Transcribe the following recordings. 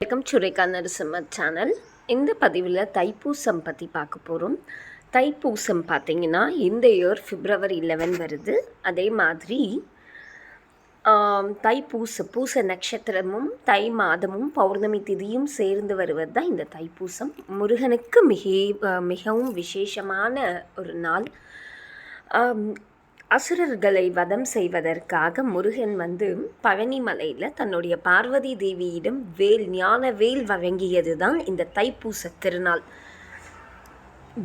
Welcome Surekha Narasimha channel. இந்த பதிவில் தைப்பூசம் பற்றி பார்க்க போகிறோம் தைப்பூசம் பார்த்தீங்கன்னா இந்த இயர் பிப்ரவரி 11 வருது. அதே மாதிரி தைப்பூச பூச நட்சத்திரமும் தை மாதமும் பௌர்ணமி திதியும் சேர்ந்து வருவது தான் இந்த தைப்பூசம். முருகனுக்கு மிக மிகவும் விசேஷமான ஒரு நாள். அசுரர்களை வதம் செய்வதற்காக முருகன் வந்து பழனி மலையில் தன்னுடைய பார்வதி தேவியிடம் வேல் ஞான வேல் வழங்கியது தான் இந்த தைப்பூச திருநாள்.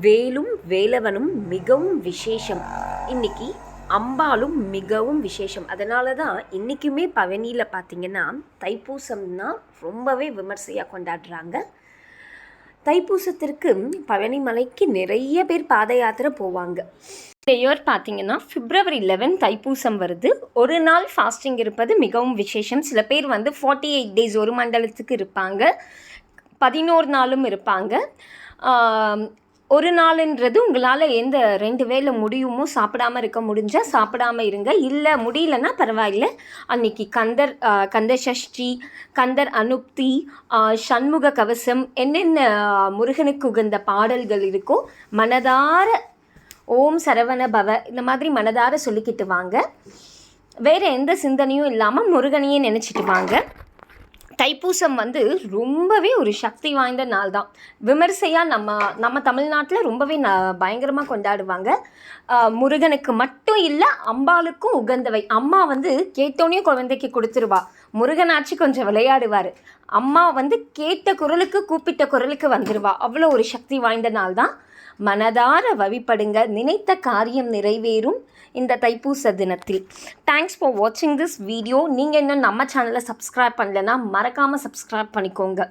வேலும் வேலவனும் மிகவும் விசேஷம். இன்னைக்கு அம்பாலும் மிகவும் விசேஷம். அதனால தான் இன்றைக்குமே பழனியில் பார்த்தீங்கன்னா தைப்பூசம்னா ரொம்பவே விமர்சையாக கொண்டாடுறாங்க. தைப்பூசத்திற்கு பழனிமலைக்கு நிறைய பேர் பாத யாத்திரை போவாங்க. இந்த இயர் பார்த்தீங்கன்னா பிப்ரவரி 11 தைப்பூசம் வருது. ஒரு நாள் ஃபாஸ்டிங் இருப்பது மிகவும் விசேஷம். சில பேர் வந்து ஃபார்ட்டி எயிட் டேஸ் ஒரு மண்டலத்துக்கு இருப்பாங்க. பதினோரு நாளும் இருப்பாங்க. ஒரு நாளுன்றது உங்களால் எந்த ரெண்டு வேளை முடியுமோ சாப்பிடாம இருக்க முடிஞ்சால் சாப்பிடாம இருங்க. இல்லை முடியலன்னா பரவாயில்ல. அன்னைக்கு கந்தர் ஆ, கந்த சஷ்டி கந்தர் அனுப்தி சண்முக கவசம் என்னென்ன முருகனுக்கு உகந்த பாடல்கள் இருக்கோ மனதார ஓம் சரவண பவ இந்த மாதிரி மனதார சொல்லிக்கிட்டு வாங்க. வேறு எந்த சிந்தனையும் இல்லாமல் முருகனையே நினச்சிட்டு வாங்க. தைப்பூசம் வந்து ரொம்பவே ஒரு சக்தி வாய்ந்த நாள் தான். விமர்சையாக நம்ம நம்ம தமிழ்நாட்டில் ரொம்பவே ந பயங்கரமாக கொண்டாடுவாங்க. முருகனுக்கு மட்டும் இல்லை அம்பாளுக்கும் உகந்தவை. அம்மா வந்து கேட்டோன்னே குழந்தைக்கு கொடுத்துருவா. முருகனாச்சு கொஞ்சம் விளையாடுவார். அம்மா வந்து கேட்ட குரலுக்கு கூப்பிட்ட குரலுக்கு வந்துடுவா அவ்வளோ ஒரு சக்தி வாய்ந்த நாள் தான் மனதார வழிபடுங்க நினைத்த காரியம் நிறைவேறும் இந்த தைப்பூச தினத்தில். தேங்க்ஸ் ஃபார் வாட்சிங் திஸ் வீடியோ நீங்கள் இன்னும் நம்ம சேனலை சப்ஸ்கிரைப் பண்ணலைன்னா மறக்காமல் சப்ஸ்கிரைப் பண்ணிக்கோங்க.